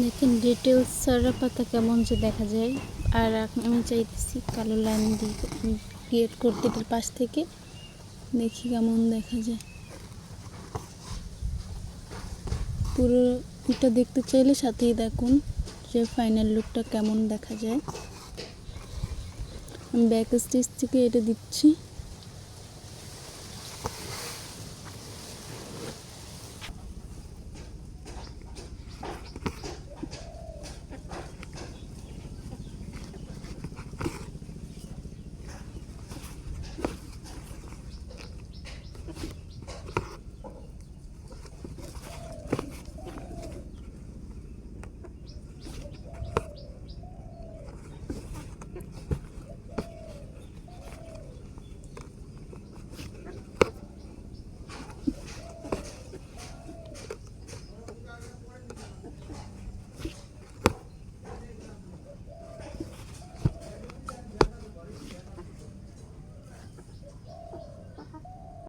দেখেন ডিটেলস সারা পাতা কেমন যে দেখা যায়। আর এখন আমি চাইতেছি কালো লাইন দিয়ে ক্রিয়েট করতে এটার পাশ থেকে। দেখি কেমন দেখা যায়। পুরো এটা দেখতে চাইলে সাথেই দেখুন যে ফাইনাল লুকটা কেমন দেখা যায়। আমি ব্যাক স্টেজ থেকে এটা দিচ্ছি।